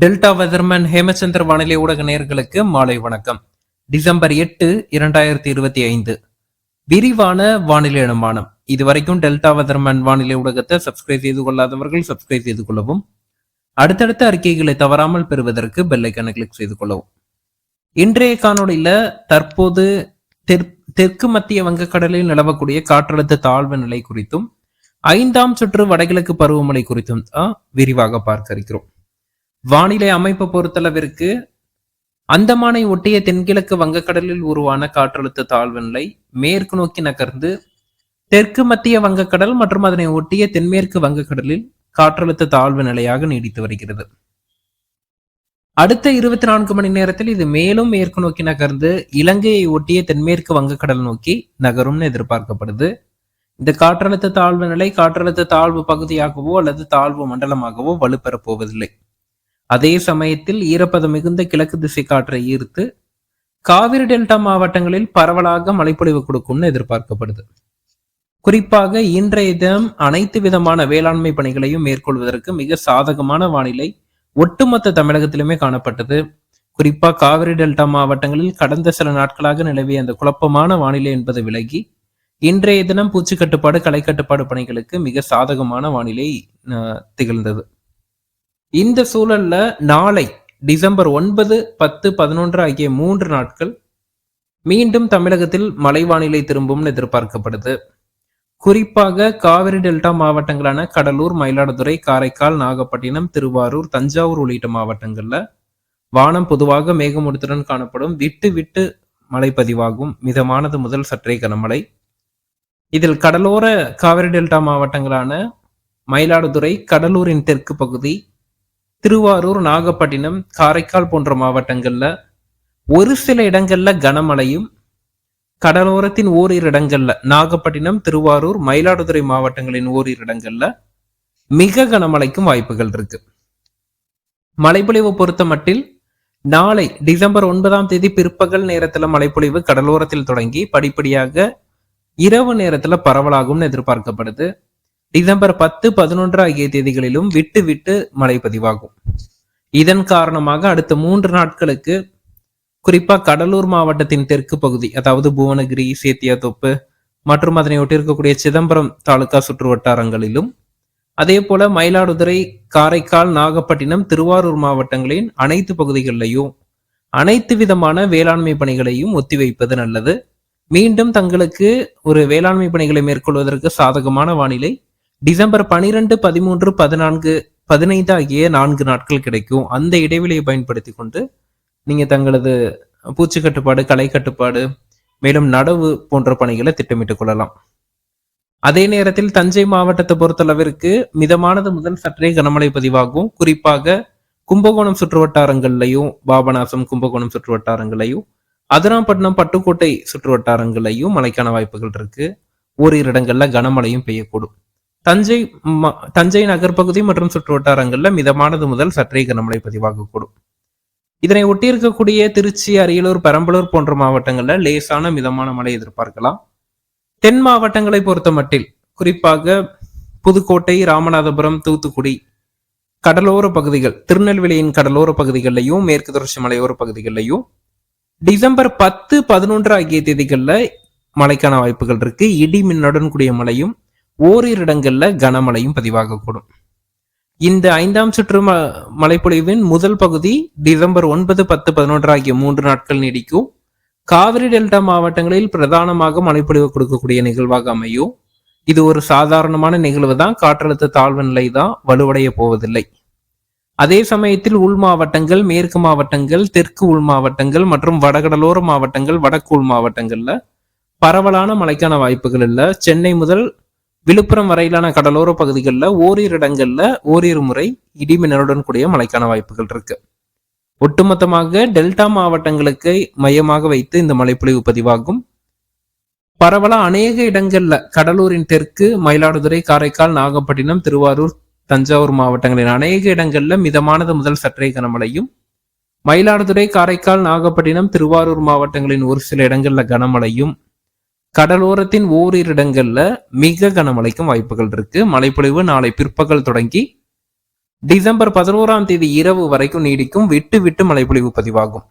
Delta weatherman Hemachandra வானிலை ஊடக நேர்களுக்கு மாலை வணக்கம். டிசம்பர் எட்டு இரண்டாயிரத்தி இருபத்தி ஐந்து. விரிவான வானிலை அனுமானம். இதுவரைக்கும் டெல்டா வெதர்மேன் வானிலை ஊடகத்தை சப்ஸ்கிரைப் செய்து கொள்ளாதவர்கள் சப்ஸ்கிரைப் செய்து கொள்ளவும். அடுத்தடுத்த அறிக்கைகளை தவறாமல் பெறுவதற்கு பெல்லைக்கனை கிளிக் செய்து கொள்ளவும். இன்றைய காணொளியில தற்போது தெற்கு மத்திய வங்கக்கடலில் நிலவக்கூடிய காற்றழுத்த தாழ்வு நிலை குறித்தும் ஐந்தாம் சுற்று வடகிழக்கு பருவமழை குறித்தும் தான் விரிவாக பார்க்க இருக்கிறோம். வானிலை அமைப்பை பொறுத்தளவிற்கு அந்தமானை ஒட்டிய தென்கிழக்கு வங்கக்கடலில் உருவான காற்றழுத்த தாழ்வு நிலை மேற்கு நோக்கி நகர்ந்து தெற்கு மத்திய வங்கக்கடல் மற்றும் அதனை ஒட்டிய தென்மேற்கு வங்கக்கடலில் காற்றழுத்த தாழ்வு நிலையாக நீடித்து வருகிறது. அடுத்த இருபத்தி நான்கு மணி நேரத்தில் இது மேலும் மேற்கு நோக்கி நகர்ந்து இலங்கையை ஒட்டிய தென்மேற்கு வங்கக்கடல் நோக்கி நகரும்னு எதிர்பார்க்கப்படுது. இந்த காற்றழுத்த தாழ்வு நிலை காற்றழுத்த தாழ்வு பகுதியாகவோ அல்லது தாழ்வு மண்டலமாகவோ வலுப்பெறப் போவதில்லை. அதே சமயத்தில் ஈரப்பதம் மிகுந்த கிழக்கு திசை காற்றை ஈர்த்து காவிரி டெல்டா மாவட்டங்களில் பரவலாக மழைப்பொழிவு கொடுக்கும்னு எதிர்பார்க்கப்படுது. குறிப்பாக இன்றைய தினம் அனைத்து விதமான வேளாண்மை பணிகளையும் மேற்கொள்வதற்கு மிக சாதகமான வானிலை ஒட்டுமொத்த தமிழகத்திலுமே காணப்பட்டது. குறிப்பா காவிரி டெல்டா மாவட்டங்களில் கடந்த சில நாட்களாக நிலவிய அந்த குழப்பமான வானிலை என்பது விலகி இன்றைய தினம் பூச்சி கட்டுப்பாடு களை கட்டுப்பாடு பணிகளுக்கு மிக சாதகமான வானிலை அஹ், திகழ்ந்தது. இந்த சூழல்ல நாளை டிசம்பர் ஒன்பது பத்து பதினொன்று ஆகிய மூன்று நாட்கள் மீண்டும் தமிழகத்தில் மழை வானிலை திரும்பும்னு எதிர்பார்க்கப்படுது. குறிப்பாக காவிரி டெல்டா மாவட்டங்களான கடலூர் மயிலாடுதுறை காரைக்கால் நாகப்பட்டினம் திருவாரூர் தஞ்சாவூர் உள்ளிட்ட மாவட்டங்கள்ல வானம் பொதுவாக மேகமூட்டத்துடன் காணப்படும். விட்டு விட்டு மழை பதிவாகும். மிதமானது முதல் சற்றே கனமழை. இதில் கடலோர காவிரி டெல்டா மாவட்டங்களான மயிலாடுதுறை கடலூரின் தெற்கு பகுதி திருவாரூர் நாகப்பட்டினம் காரைக்கால் போன்ற மாவட்டங்கள்ல ஒரு சில இடங்கள்ல கனமழையும் கடலோரத்தின் ஓரிரு இடங்கள்ல நாகப்பட்டினம் திருவாரூர் மயிலாடுதுறை மாவட்டங்களின் ஓரிரு இடங்கள்ல மிக கனமழைக்கும் வாய்ப்புகள் இருக்கு. மழைப்பொழிவு பொறுத்த மட்டில் நாளை டிசம்பர் ஒன்பதாம் தேதி பிற்பகல் நேரத்துல மழைப்பொழிவு கடலோரத்தில் தொடங்கி படிப்படியாக இரவு நேரத்துல பரவலாகும்னு எதிர்பார்க்கப்படுது. டிசம்பர் பத்து பதினொன்று ஆகிய தேதிகளிலும் விட்டு விட்டு மழை பதிவாகும். இதன் காரணமாக அடுத்த மூன்று நாட்களுக்கு குறிப்பா கடலூர் மாவட்டத்தின் தெற்கு பகுதி அதாவது புவனகிரி சேத்தியாத்தோப்பு மற்றும் அதனை ஒட்டியிருக்கக்கூடிய சிதம்பரம் தாலுகா சுற்று வட்டாரங்களிலும் அதே போல மயிலாடுதுறை காரைக்கால் நாகப்பட்டினம் திருவாரூர் மாவட்டங்களின் அனைத்து பகுதிகளிலையும் அனைத்து விதமான வேளாண்மை பணிகளையும் ஒத்திவைப்பது நல்லது. மீண்டும் தங்களுக்கு ஒரு வேளாண்மை பணிகளை மேற்கொள்வதற்கு சாதகமான வானிலை டிசம்பர் பனிரெண்டு பதிமூன்று பதினான்கு பதினைந்து ஆகிய நான்கு நாட்கள் கிடைக்கும். அந்த இடைவெளியை பயன்படுத்தி கொண்டு நீங்க தங்களது பூச்சி கட்டுப்பாடு களை கட்டுப்பாடு மேலும் நடவு போன்ற பணிகளை திட்டமிட்டுக் கொள்ளலாம். அதே நேரத்தில் தஞ்சை மாவட்டத்தை பொறுத்தளவிற்கு மிதமானது முதல் சற்றே கனமழை பதிவாகும். குறிப்பாக கும்பகோணம் சுற்றுவட்டாரங்கள்லையும் பாபநாசம் கும்பகோணம் சுற்றுவட்டாரங்களையும் அதிராம்பட்டினம் பட்டுக்கோட்டை சுற்றுவட்டாரங்களையும் மழைக்கான வாய்ப்புகள் இருக்கு. ஓரிரு இடங்கள்ல கனமழையும் பெய்யக்கூடும். தஞ்சை ம- தஞ்சை நகர்ப்பகுதி மற்றும் சுற்று வட்டாரங்களில் மிதமானது முதல் சற்றே கனமழை பதிவாகக்கூடும். இதனை ஒட்டியிருக்கக்கூடிய திருச்சி அரியலூர் பெரம்பலூர் போன்ற மாவட்டங்களில் லேசான மிதமான மழை எதிர்பார்க்கலாம். தென் மாவட்டங்களை பொறுத்த மட்டில் குறிப்பாக புதுக்கோட்டை ராமநாதபுரம் தூத்துக்குடி கடலோர பகுதிகள் திருநெல்வேலியின் கடலோர பகுதிகளிலையும் மேற்கு தொடர்ச்சி மலையோர பகுதிகளிலையும் டிசம்பர் பத்து பதினொன்று ஆகிய தேதிகளில் மழைக்கான வாய்ப்புகள் இருக்கு. இடி மின்னுடன் கூடிய மழையும் ஓரிரு இடங்கள்ல கனமழையும் பதிவாகக்கூடும் இந்த ஐந்தாம் சுற்று ம மழைப்பொழிவின் முதல் பகுதி டிசம்பர் ஒன்பது பத்து பதினொன்று ஆகிய மூன்று நாட்கள் நீடிக்கும். காவிரி டெல்டா மாவட்டங்களில் பிரதானமாக மழைப்பொழிவு கொடுக்கக்கூடிய நிகழ்வாக அமையும். இது ஒரு சாதாரணமான நிகழ்வு தான். காற்றழுத்த தாழ்வு நிலை தான் வலுவடைய போவதில்லை. அதே சமயத்தில் உள் மாவட்டங்கள் மேற்கு மாவட்டங்கள் தெற்கு உள் மாவட்டங்கள் மற்றும் வடகடலோர மாவட்டங்கள் வடக்கு உள் மாவட்டங்கள்ல பரவலான மழைக்கான வாய்ப்புகள் இல்லை. சென்னை முதல் விழுப்புரம் வரையிலான கடலோர பகுதிகளில் ஓரிரு இடங்கள்ல ஓரிரு முறை இடிமின்னலுடன் கூடிய மழைக்கான வாய்ப்புகள் இருக்கு. ஒட்டுமொத்தமாக டெல்டா மாவட்டங்களுக்கு மையமாக வைத்து இந்த மழைப்பொழிவு பதிவாகும். பரவலா அநேக இடங்கள்ல கடலூரின் தெற்கு மயிலாடுதுறை காரைக்கால் நாகப்பட்டினம் திருவாரூர் தஞ்சாவூர் மாவட்டங்களின் அநேக இடங்கள்ல மிதமானது முதல் சற்றே கனமழையும் மயிலாடுதுறை காரைக்கால் நாகப்பட்டினம் திருவாரூர் மாவட்டங்களின் ஒரு சில இடங்கள்ல கனமழையும் கடலோரத்தின் ஓரிரு இடங்கள்ல மிக கனமழைக்கும் வாய்ப்புகள் இருக்கு. மழைப்பொழிவு நாளை பிற்பகல் தொடங்கி டிசம்பர் பதினோராம் தேதி இரவு வரைக்கும் நீடிக்கும் விட்டு விட்டு மழைப்பொழிவு பதிவாகும்.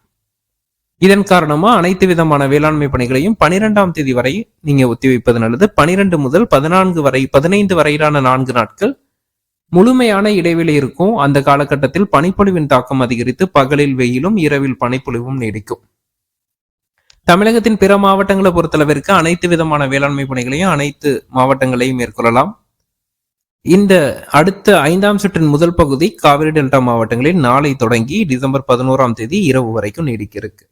இதன் காரணமா அனைத்து விதமான வேளாண்மை பணிகளையும் பனிரெண்டாம் தேதி வரை நீங்க ஒத்திவைப்பது நல்லது. பனிரெண்டு முதல் பதினான்கு வரை பதினைந்து வரையிலான நான்கு நாட்கள் முழுமையான இடைவெளி இருக்கும். அந்த காலகட்டத்தில் பனிப்பொழிவின் தாக்கம் அதிகரித்து பகலில் வெயிலும் இரவில் பனிப்பொழிவும் நீடிக்கும். தமிழகத்தின் பிற மாவட்டங்களை பொறுத்தளவிற்கு அனைத்து விதமான வேளாண்மை பணிகளையும் அனைத்து மாவட்டங்களையும் மேற்கொள்ளலாம். இந்த அடுத்த ஐந்தாம் சுற்றின் முதல் பகுதி காவிரி டெல்டா மாவட்டங்களில் நாளை தொடங்கி டிசம்பர் பதினோராம் தேதி இரவு வரைக்கும் நீடிக்க இருக்கு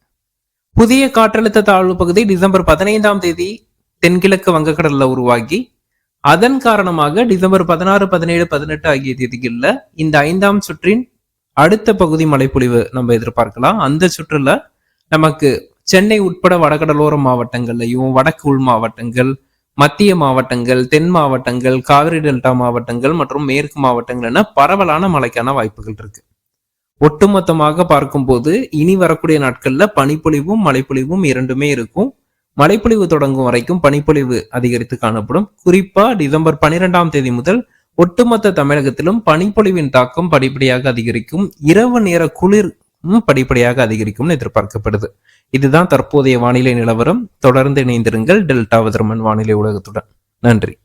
புதிய காற்றழுத்த தாழ்வு பகுதி டிசம்பர் பதினைந்தாம் தேதி தென்கிழக்கு வங்கக்கடல்ல உருவாகி அதன் காரணமாக டிசம்பர் பதினாறு பதினேழு பதினெட்டு ஆகிய தேதிகள்ல இந்த ஐந்தாம் சுற்றின் அடுத்த பகுதி மழைப்பொழிவு நம்ம எதிர்பார்க்கலாம். அந்த சுற்றுல நமக்கு சென்னை உட்பட வடகடலோர மாவட்டங்கள்லையும் வடக்கு உள் மாவட்டங்கள் மத்திய மாவட்டங்கள் தென் மாவட்டங்கள் காவிரி டெல்டா மாவட்டங்கள் மற்றும் மேற்கு மாவட்டங்கள் என பரவலான மழைக்கான வாய்ப்புகள் இருக்கு. ஒட்டுமொத்தமாக பார்க்கும்போது இனி வரக்கூடிய நாட்கள்ல பனிப்பொழிவும் மழைப்பொழிவும் இரண்டுமே இருக்கும். மழைப்பொழிவு தொடங்கும் வரைக்கும் பனிப்பொழிவு அதிகரித்து காணப்படும். குறிப்பா டிசம்பர் பனிரெண்டாம் தேதி முதல் ஒட்டுமொத்த தமிழகத்திலும் பனிப்பொழிவின் தாக்கம் படிப்படியாக அதிகரிக்கும். இரவு நேர குளிர் படிப்படியாக அதிகரிக்கும்னு எதிர்பார்க்கப்படுது. இதுதான் தற்போதைய வானிலை நிலவரம். தொடர்ந்து இணைந்திருங்கள். டெல்டா வதர்மன் வானிலை உலகத்துடன். நன்றி.